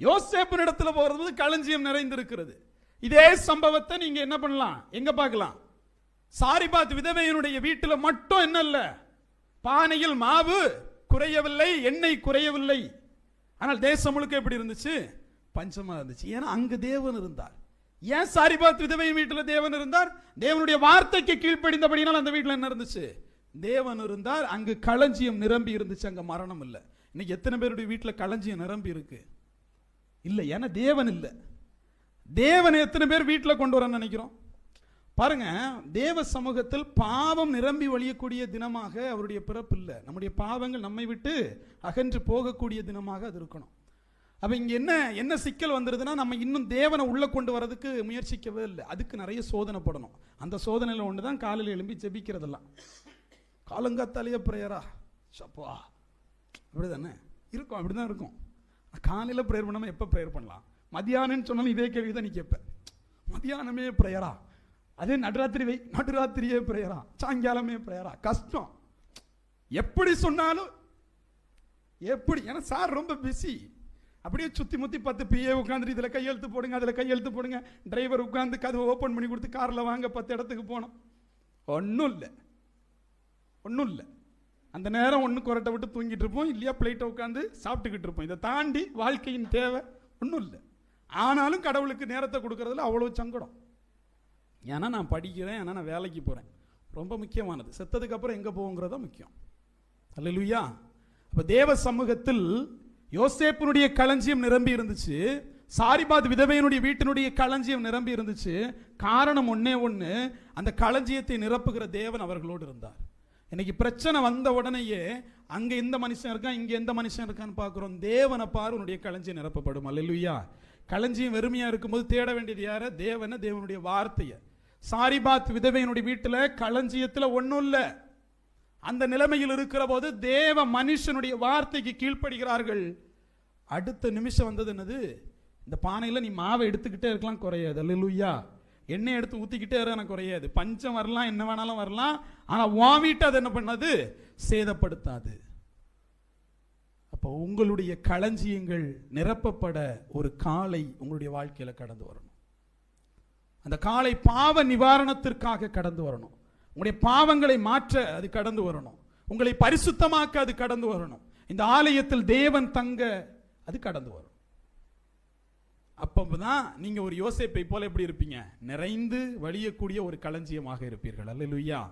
யோசேப்பு இடத்துல போகிறது களஞ்சியம் நிறைந்திருக்கிறது. இதே சம்பவத்தை நீங்க என்ன பண்ணலாம்? எங்க பார்க்கலாம்? சாரிபாத் விதவையனுடைய வீட்டில் மட்டும் என்னல்ல பானையில் மாவு குறையவில்லை எண்ணெய் குறையவில்லை. ஆனால் தேசம் முழுக்க எப்படி இருந்துச்சு? பஞ்சமா இருந்துச்சு. ஏன்னா அங்கு தேவன் இருந்தார். ஏன் சாரிபாத் விதவை வீட்டில் தேவன் இருந்தார்? தேவனுடைய வார்த்தைக்கு கீழ்ப்படிந்தபடினால் அந்த வீட்டில் என்ன இருந்துச்சு? தேவன் இருந்தார். அங்கு களஞ்சியம் நிரம்பி இருந்துச்சு. அங்கே மரணம் இல்லை. இன்னைக்கு எத்தனை பேருடைய வீட்டில் களஞ்சியம் நிரம்பி இருக்குது இல்லை ஏன்னா தேவன் இல்லை. தேவனை எத்தனை பேர் வீட்டில் கொண்டு வரன்னு நினைக்கிறோம்? பாருங்க தேவ சமூகத்தில் பாவம் நிரம்பி வழியக்கூடிய தினமாக அவருடைய பிறப்பு இல்லை. நம்முடைய பாவங்கள் நம்மை விட்டு அகன்று போகக்கூடிய தினமாக அது இருக்கணும். அப்போ இங்கே என்ன என்ன சிக்கல் வந்துருதுன்னா நம்ம இன்னும் தேவனை உள்ளே கொண்டு வரதுக்கு முயற்சிக்கவே இல்லை. அதுக்கு நிறைய சோதனை போடணும். அந்த சோதனையில் ஒன்று தான் காலையில் எழும்பி ஜெபிக்கிறதெல்லாம். காலங்காத்தாலேயே ப்ரேயரா சப்பா அப்படிதானே? இருக்கும் அப்படிதான் இருக்கும். காலையில் ப்ரேயர் பண்ணாமல் எப்போ ப்ரேயர் பண்ணலாம்? மதியானம்னு சொன்னாலும் இதே கேள்வி தான் நீ கேட்பேன் மதியானமே ப்ரேயரா அதே நடுராத்திரி வை நடுராத்திரியே ப்ரேயரா சாயங்காலமே ப்ரேயரா கஷ்டம். எப்படி சொன்னாலும் எப்படி? ஏன்னா சார் ரொம்ப பிஸி அப்படியே சுற்றி முத்தி பத்து பிஏ உட்காந்துட்டு இதில் கையெழுத்து போடுங்க அதில் கையெழுத்து போடுங்க. டிரைவர் உட்காந்து கதவை ஓப்பன் பண்ணி கொடுத்து காரில் வாங்க பத்து இடத்துக்கு போனோம். ஒன்றும் இல்லை. ஒன்றும் இல்லை. அந்த நேரம் ஒன்று குரட்டை விட்டு தூங்கிட்டு இருப்போம். இல்லையா பிளேட்டை உட்காந்து சாப்பிட்டுக்கிட்டு இருப்போம். இதை தாண்டி வாழ்க்கையின் தேவை ஒன்றும் இல்லை. ஆனாலும் கடவுளுக்கு நேரத்தை கொடுக்கறதுல அவ்வளோ சங்கடம். ஏன்னா நான் படிக்கிறேன் ஏன்னா நான் வேலைக்கு போகிறேன் ரொம்ப முக்கியமானது. செத்ததுக்கப்புறம் எங்கே போகுங்கிறத முக்கியம். அல்லேலூயா. அப்போ தேவ சமூகத்தில் யோசேப்பினுடைய களஞ்சியம் நிரம்பி இருந்துச்சு. சாரிபாத் விதவையினுடைய வீட்டினுடைய களஞ்சியம் நிரம்பி இருந்துச்சு. காரணம் ஒன்னே ஒன்று அந்த களஞ்சியத்தை நிரப்புகிற தேவன் அவர்களோடு இருந்தார். இன்னைக்கு பிரச்சனை வந்த உடனேயே அங்கே எந்த மனுஷன் இருக்கான் இங்கே எந்த மனுஷன் இருக்கான்னு பார்க்குறோம். தேவனை பார் உன்னுடைய களஞ்சியம் நிரப்பப்படும். அல்லேலூயா. களஞ்சியம் வெறுமையாக இருக்கும்போது தேட வேண்டியது யார? தேவனை தேவனுடைய வார்த்தையை. சாரிபாத் விதவையினுடைய வீட்டில் களஞ்சியத்தில் ஒன்றும் இல்லை. அந்த நிலைமையில் இருக்கிற போது தேவ மனுஷனுடைய வார்த்தைக்கு கீழ்ப்படுகிறார்கள். அடுத்த நிமிஷம் வந்தது என்னது? இந்த பானையில் நீ மாவை எடுத்துக்கிட்டே இருக்கலாம் குறையாது. அல்லேலூயா. எண்ணெய் எடுத்து ஊற்றிக்கிட்டே வர எனக்கு குறையாது. பஞ்சம் வரலாம் என்ன வேணாலும் வரலாம். ஆனால் உன் வீட்டை அது என்ன பண்ணாது? சேதப்படுத்தாது. அப்போ உங்களுடைய களஞ்சியங்கள் நிரப்பப்பட ஒரு காலை உங்களுடைய வாழ்க்கையில் கடந்து வரணும். அந்த காலை பாவ நிவாரணத்திற்காக கடந்து வரணும். உங்களுடைய பாவங்களை மாற்ற அது கடந்து வரணும். உங்களை பரிசுத்தமாக்க அது கடந்து வரணும். இந்த ஆலயத்தில் தேவன் தங்க அது கடந்து வரும் அப்பதான் நீங்கள் ஒரு யோசிப்பை போல எப்படி இருப்பீங்க? நிறைந்து வழியக்கூடிய ஒரு களஞ்சியமாக இருப்பீர்கள். அல்லேலூயா.